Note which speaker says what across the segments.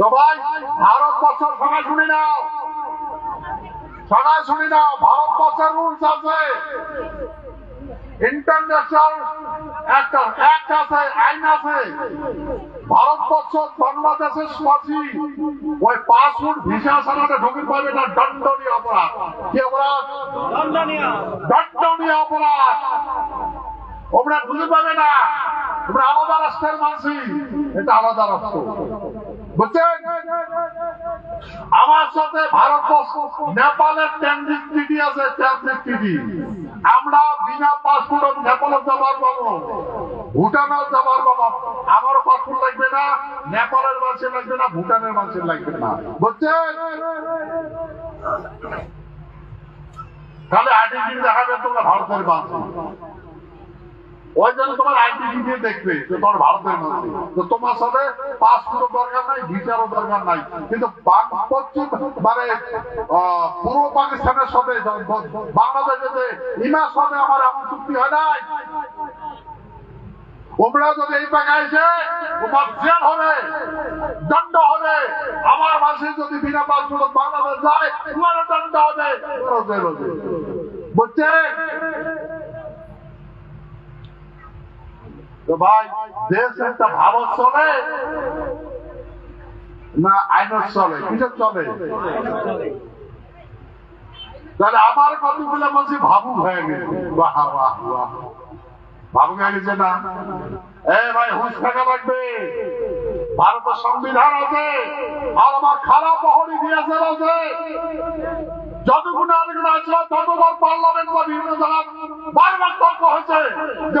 Speaker 1: তো ভাই ভারতবর্ষ সবাই শুনে নাও। সবাই শুনে নাও ভারতবর্ষের রুলস আছে। ইন্টারন্যাশনাল একটা অ্যাক্ট আছে আইন আছে। ভারতবর্ষ বাংলাদেশের ওই পাসপোর্ট ভিসা ছাড়াটা ঢুকে পাবে না দণ্ডনীয় অপরাধ। কি অপরাধ? দণ্ডনীয়। অপরাধ। ওমরা ঢুকে পাবে না তোমরা আলাদা রাষ্ট্রের মানসি এটা আলাদা রাষ্ট্র। বুঝছেন? আমার সাথে ভারতবর্ষ, নেপালের ট্রানজিট ট্রিটি আছে ট্রানজিট ট্রিটি আমরা বিনা পাসপোর্ট নেপালে যাবার পাবো ভুটানের যাবার পাবো। আমার পাসপোর্ট লাগবে না, নেপালের মানুষের লাগবে না, ভুটানের মানুষের লাগবে না। বুঝছেন? তাহলে আইডেন্টি দেখাবে তোমরা ভারতের মানুষ। ওই জন্য মানে আমার এমন যদি এই টাকা এসে তোমার জেল হবে, দণ্ড হবে। আমার মাসে যদি বিনা পাসপোর্ট বাংলাদেশ যায়, তোমারও দণ্ড হবে। বুঝছেন? তো ভাই, দেশ একটা ভাবত চলে না আইনত চলে? কিসের চলে? তাহলে আমার কতগুলো বলছি ভাবুক হয়ে গেছে। বাহ বাহ বাহ। ভাবুক হয়ে গেছে না? এ ভাই, হুঁশ থাকা লাগবে। ভারতের সংবিধান আছে, আর আমার খারাপ বহরি দিয়েছে আছে যতগুলো আরেকগুলো আছে, ততবার পার্লামেন্ট বা বিভিন্ন জায়গায় বারবার তর্ক হয়েছে যে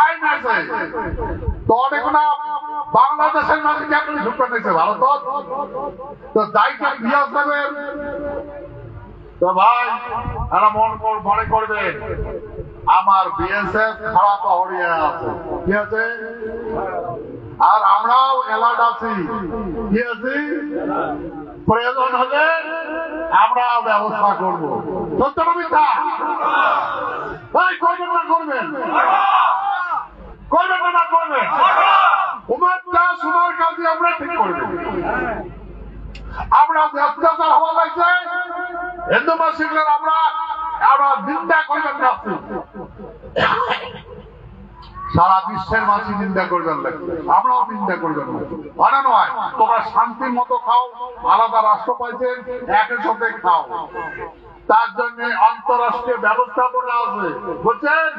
Speaker 1: আইন আছে। তো অনেক না বাংলাদেশের নিয়েছে ভারত। তো দায়িত্ব তো ভাই, এরা মন মনে করবেন আমার বিএসএফ খারাপ হরিয়া আছে। কি আছে? আর আমরাও অ্যালার্ট আছি। কি আছি? প্রয়োজন হলে আমরা ব্যবস্থা করব। সত্য না করবেন? আমরা ঠিক আমরা যে করবেন সারা বিশ্বের মাঝে নিন্দা করবেন আমরাও নিন্দা করবেন মানে নয়, তোমরা শান্তির মতো খাও, আলাদা রাষ্ট্র পাইছেন একের সাথে খাও। তার জন্য আন্তরাষ্ট্রীয় ব্যবস্থাপনা আছে। বুঝছেন?